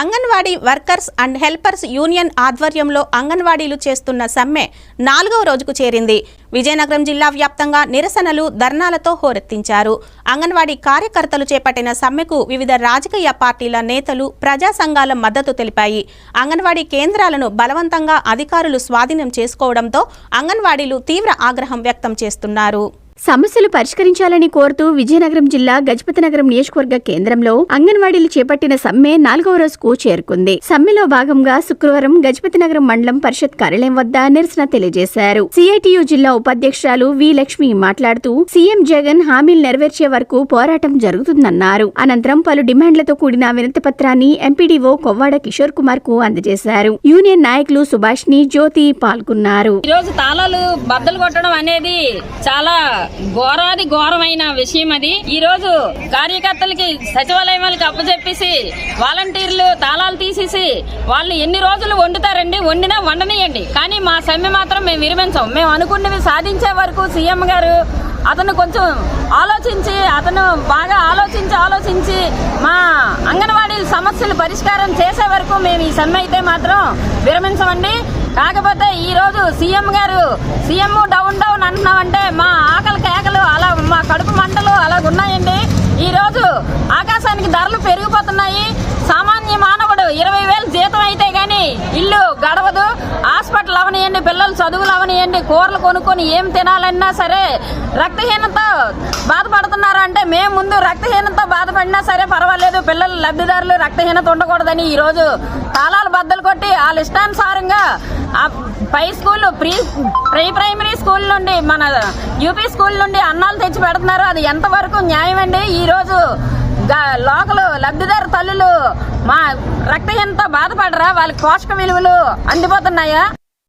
Anganwadi workers and helpers union ఆధ్వర్యంలో అంగన్వాడీలు చేస్తున్న సమ్మె నాలుగవ రోజుకు చేరింది. విజయనగరం జిల్లా వ్యాప్తంగా నిరసనలు ధర్నాలతో హోరెత్తించారు. అంగన్వాడీ కార్యకర్తలు చేపట్టిన సమ్మెకు వివిధ రాజకీయ పార్టీల నేతలు ప్రజా సంఘాల మద్దతు తెలిపాయి. అంగన్వాడీ కేంద్రాలను బలవంతంగా అధికారులు స్వాధీనం చేసుకోవడంతో అంగన్వాడీలు తీవ్ర ఆగ్రహం వ్యక్తం చేస్తున్నారు. సమస్యలు పరిష్కరించాలని కోరుతూ విజయనగరం జిల్లా గజపతి నగరం నియోజకవర్గ కేంద్రంలో అంగన్వాడీలు చేపట్టిన సమ్మె నాలుగవ రోజుకు చేరుకుంది. సమ్మెలో భాగంగా శుక్రవారం గజపతి నగరం మండలం పరిషత్ కార్యాలయం వద్ద నిరసన తెలియజేశారు. సిఐటియు జిల్లా ఉపాధ్యక్షురాలు వి లక్ష్మి మాట్లాడుతూ సీఎం జగన్ హామీలు నెరవేర్చే వరకు పోరాటం జరుగుతుందన్నారు. అనంతరం పలు డిమాండ్లతో కూడిన వినతి పత్రాన్ని ఎంపీడీఓ కొవ్వాడ కిషోర్ కుమార్కు అందజేశారు. యూనియన్ నాయకులు సుభాష్ని జ్యోతి పాల్గొన్నారు. ఈ రోజు తాళాలు బద్దలు కొట్టడం అనేది చాలా ఘోరాది ఘోరమైన విషయం అది. ఈ రోజు కార్యకర్తలకి సచివాలయం వాళ్ళకి అప్పచెప్పేసి వాలంటీర్లు తాళాలు తీసేసి వాళ్ళు ఎన్ని రోజులు వండుతారండి? వండినా వండనియండి. కానీ మా సమ్మె మాత్రం మేము విరమించాం. మేము అనుకున్నవి సాధించే వరకు సీఎం గారు అతను కొంచెం ఆలోచించి అతను బాగా ఆలోచించి ఆలోచించి మా అంగన్వాడీ సమస్యలు పరిష్కారం చేసే వరకు మేము ఈ సమ్మె అయితే మాత్రం విరమించమండి. కాకపోతే ఈ రోజు సీఎం గారు సీఎం డౌన్ డౌన్ ధరలు పెరిగిపోతున్నాయి. సామాన్య మానవుడు ఇరవై వేలు జీతం అయితే గాని ఇల్లు గడవదు. హాస్పిటల్ అవనియండి పిల్లలు చదువులు అవనియండి కూరలు కొనుక్కొని ఏం తినాలన్నా సరే రక్తహీనత బాధపడుతున్నారు అంటే మేము ముందు రక్తహీనత బాధపడినా సరే పర్వాలేదు. పిల్లలు లబ్ధిదారులు రక్తహీనత ఉండకూడదని ఈరోజు తాళాలు బద్దలు కొట్టి వాళ్ళ ఇష్టానుసారంగా ఆ పై school pre pre primary school నుండి మన యూపీ స్కూల్ నుండి అన్నాలు తెచ్చి పెడుతున్నారు. అది ఎంతవరకు న్యాయం అండి ఈరోజు లోకలు లబ్ధిదారు తల్లులు మా రక్తహీనత బాధపడరా? వాళ్ళకి పోషక విలువలు అందిపోతున్నాయా?